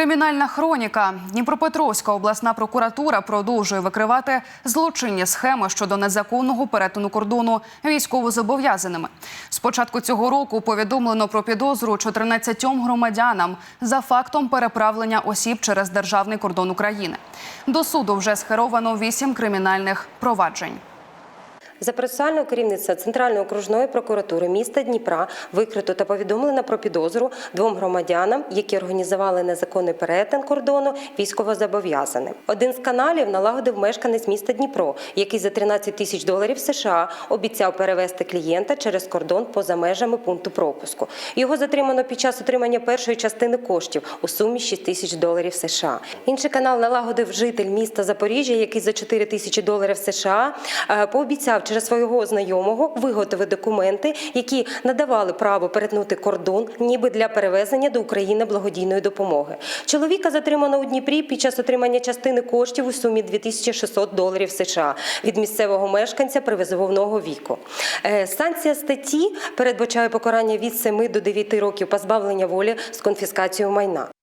Кримінальна хроніка Дніпропетровська обласна прокуратура продовжує викривати злочинні схеми щодо незаконного перетину кордону військовозобов'язаними. З початку цього року повідомлено про підозру 14 громадянам за фактом переправлення осіб через державний кордон України. До суду вже схеровано 8 кримінальних проваджень. За процесуального керівництва Центральної окружної прокуратури міста Дніпра викрито та повідомлено про підозру двом громадянам, які організували незаконний перетин кордону військовозобов'язаним. Один з каналів налагодив мешканець міста Дніпро, який за 13 тисяч доларів США обіцяв перевести клієнта через кордон поза межами пункту пропуску. Його затримано під час отримання першої частини коштів у сумі 6 тисяч доларів США. Інший канал налагодив житель міста Запоріжжя, який за 4 тисячі доларів США е, пообіцяв через свого знайомого виготовити документи, які надавали право перетнути кордон, ніби для перевезення до України благодійної допомоги. Чоловіка затримано у Дніпрі під час отримання частини коштів у сумі 2600 доларів США від місцевого мешканця привизовного віку. Е, Санкція статті передбачає покарання від 7 до 9 років позбавлення волі з конфіскацією майна.